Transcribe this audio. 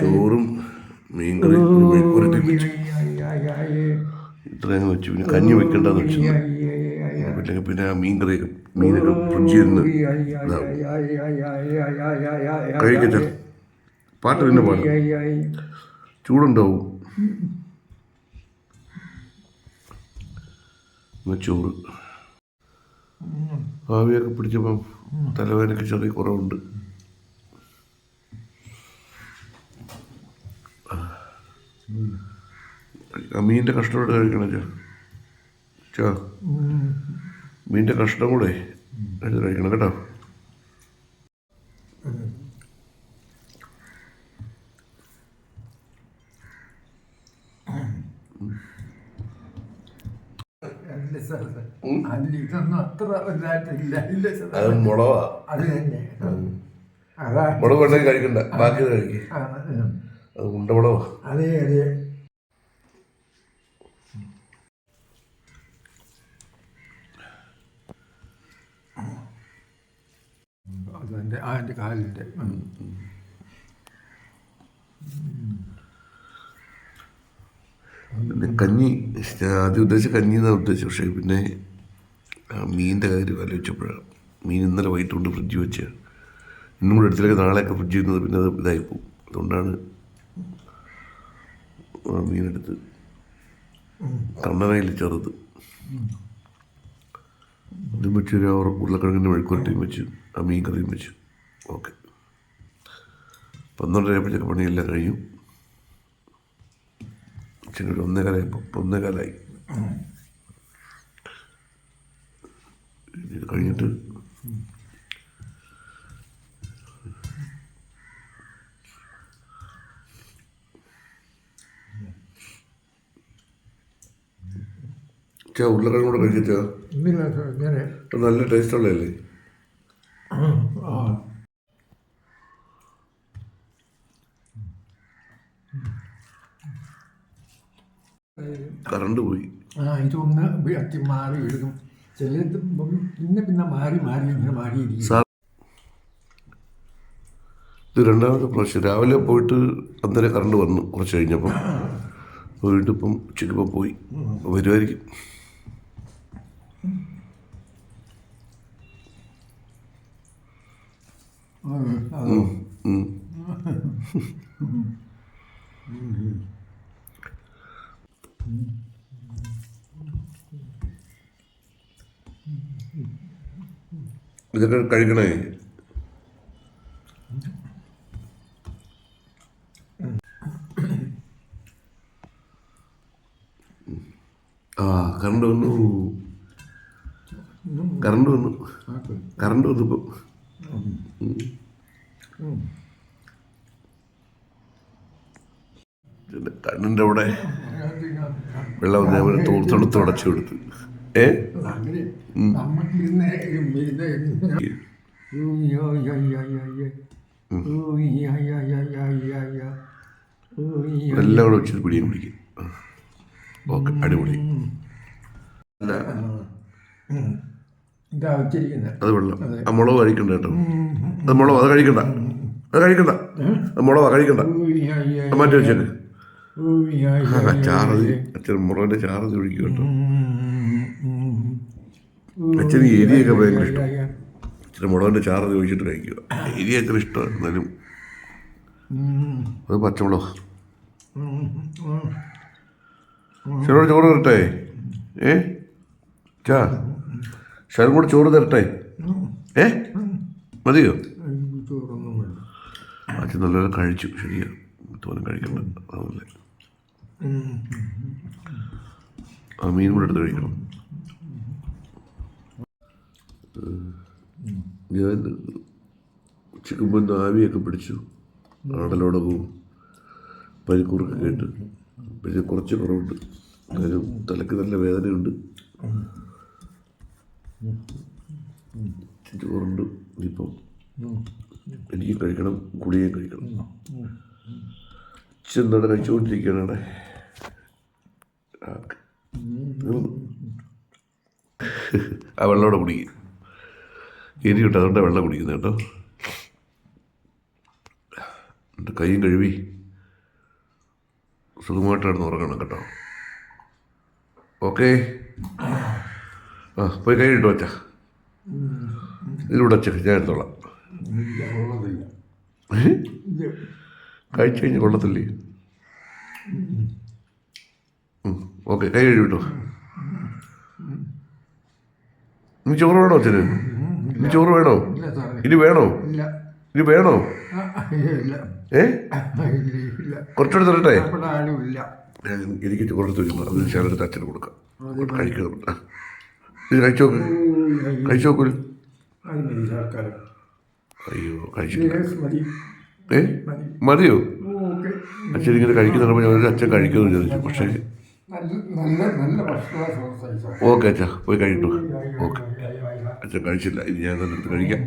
ചോറും മീൻകറി ഇത്രയും വെച്ചു പിന്നെ കഞ്ഞി വെക്കണ്ടെന്ന് വെച്ചു പിന്നെ പിന്നെ മീൻകറി മീനൊക്കെ ഫ്രിഡ്ജിൽ നിന്ന് കഴിക്കട്ടെ പാട്ട് പിന്നെ പാടും ചൂടുണ്ടാവും ചോറ് ആവിയൊക്കെ പിടിച്ചപ്പം തലവേദനയ്ക്ക് ചെറിയ കുറവുണ്ട് മീനിന്റെ കഷ്ടപ്പെട്ട് കഴിക്കണം ചോ. ചോ. മീനിന്റെ കഷ്ടം കൂടെ എടുത്ത് കഴിക്കണം കേട്ടോ. മുളവാ. അത് തന്നെ. മുളക് കഴിക്കണ്ട. ബാക്കി കഴിക്കും. അത് ഉണ്ടവളോ അതെ അതെ. അതെന്റെ ആ എന്റെ കാലിന്റെ. പിന്നെ കഞ്ഞി ഞാൻ ആദ്യം ഉദ്ദേശിച്ച കഞ്ഞി എന്നാണ് ഉദ്ദേശിച്ചത്? പക്ഷേ പിന്നെ മീനിന്റെ കാര്യം ആലോചിച്ചപ്പോഴാണ് മീൻ ഇന്നലെ വൈകിട്ട് കൊണ്ട് ഫ്രിഡ്ജ് വെച്ച്. ഇന്നും കൂടെ അടുത്തേക്ക് നാളെയൊക്കെ ഫ്രിഡ്ജ് ചെയ്യുന്നത് പിന്നെ അത് ഇതായി പോകും അതുകൊണ്ടാണ് മീനെടുത്ത് കണ്ണനയിൽ ചെറുത്. അതും വെച്ച് ഒരു അവർ ഉരുളക്കിഴങ്ങിന്റെ മെഴുക്കുരട്ടിയും വെച്ച് ആ മീൻ കറിയും വെച്ച്. ഓക്കെ. പന്ത്രണ്ടരയപ്പോഴത്തേക്ക് പണിയെല്ലാം കഴിയും ഉച്ചയ്ക്ക് ഒരു ഒന്നേകാലായപ്പോൾ ഒന്നേകാലായി. കഴിഞ്ഞിട്ട് ചാ ഉരുളക്കിഴങ്ങ് കൂടെ കഴിച്ചാ ഇന്നില്ല നല്ല ടേസ്റ്റ് ഉള്ളതല്ലേ? ആ കറണ്ട് പോയി. ആ ഇതൊന്ന് അത്തി മാറി വീഴും ചില പിന്നെ പിന്നെ മാറി മാറി ഇങ്ങനെ മാറിയിരിക്കും സാർ ഇത് രണ്ടാമത്തെ പ്രാവശ്യം. രാവിലെ പോയിട്ട് അന്നേരം കറണ്ട് വന്നു കുറച്ച് കഴിഞ്ഞപ്പം. വീണ്ടും ഇപ്പം ഉച്ചയ്ക്കിപ്പം പോയി. വരുമായിരിക്കും അത് ഉം. ഇതൊക്കെ കഴിക്കണേ ആ കറണ്ട് വന്നു കറണ്ട് വന്നു. കറണ്ട് വന്നു ഇപ്പം കണ്ണിന്റെ അവിടെ വെള്ളം തോർത്തെടുത്ത് അടച്ചു കൊടുത്തു. ഏ? എല്ലാം കൂടെ വെച്ചിട്ട് പിടിയും പിടിക്കും. ഓക്കെ അടിപൊളി. അല്ല. അത് വെള്ളം ആ മുളക് കഴിക്കണ്ട കേട്ടോ. അത് മുളക് അത് കഴിക്കണ്ട. അത് കഴിക്കണ്ട. മുളക് കഴിക്കണ്ട. മാറ്റി വെച്ചേക്ക്. ചാറ് അച്ഛൻ മുളകിന്റെ ചാറ് ചുഴിക്കും കേട്ടോ. അച്ഛന് എരിയൊക്കെ ഭയങ്കര ഇഷ്ടം. അച്ഛന് മുളകിന്റെ ചാറ് ചോദിച്ചിട്ട് കഴിക്കുക. എരിയൊക്കെ ഇഷ്ടമാണ് എന്നാലും. അത് പച്ചമുളക്. ചെറുപഴം ചോറ് കിട്ടേ ഏ? ചാ. ശരം കൂടെ ചോറ് തരട്ടെ? ഏ? മതിയോ? അച്ഛൻ നല്ലപോലെ കഴിച്ചു. ശരിയാ. തോന്നും കഴിക്കണം അതല്ലേ ഉം. ആ മീൻ കൂടെ എടുത്ത് കഴിക്കണം. ഞാൻ ഉച്ചയ്ക്ക് മുമ്പ് ആവിയൊക്കെ പിടിച്ചു. ആടലോടകവും പരിക്കൂറൊക്കെ കേട്ട് പിന്നെ കുറച്ച് കുറവുണ്ട്. കാര്യം തലയ്ക്ക് നല്ല വേദനയുണ്ട്. ചോറുണ്ട് ഇപ്പം എനിക്ക് കഴിക്കണം കുടിയേ കഴിക്കണം. ചെന്നട കഴിച്ചുകൊണ്ടിരിക്കുകയാണ്. ആ. വെള്ളം വെള്ളമോടെ കുടിക്കും. എരിയുണ്ട് അതുകൊണ്ട് വെള്ളം കുടിക്കുന്നത് കേട്ടോ. എന്നിട്ട് കൈയും കഴുകി. സുഖമായിട്ട് കിടന്ന് ഉറങ്ങണം കേട്ടോ. ഓക്കെ. ആ പോയി കൈ ഇട്ടു വച്ച. ഇതിലൂടെ വച്ച ഞാൻ എടുത്തോളാം. കഴിച്ചു കഴിഞ്ഞ് കൊള്ളത്തില്ലേ? ഓക്കെ കൈ കഴുകി വിട്ടു ഇനി ചോറ് വേണോ അച്ഛന്? ഇനി ചോറ് വേണോ? ഇനി വേണോ? ഇനി വേണോ? ഏ? ഇല്ല തരട്ടെ? എനിക്ക് കുറച്ച് തരുമ്പോൾ അതിന് ശേഷം അച്ഛന് കൊടുക്കാം. കഴിക്കുന്നുണ്ട്. ഇത് അയ്യോ ഏ? മതി. മതിയോ? അച്ഛൻ ഇങ്ങനെ കഴിക്കുന്നുണ്ടപ്പോൾ ഞാൻ അച്ഛൻ കഴിക്കുമെന്ന് ചോദിച്ചു പക്ഷേ ഓക്കെ അച്ഛാ പോയി കഴിക്കട്ടു ഓക്കെ. അച്ഛൻ കഴിച്ചില്ല. ഇനി ഞാൻ തന്നെ കഴിക്കാം.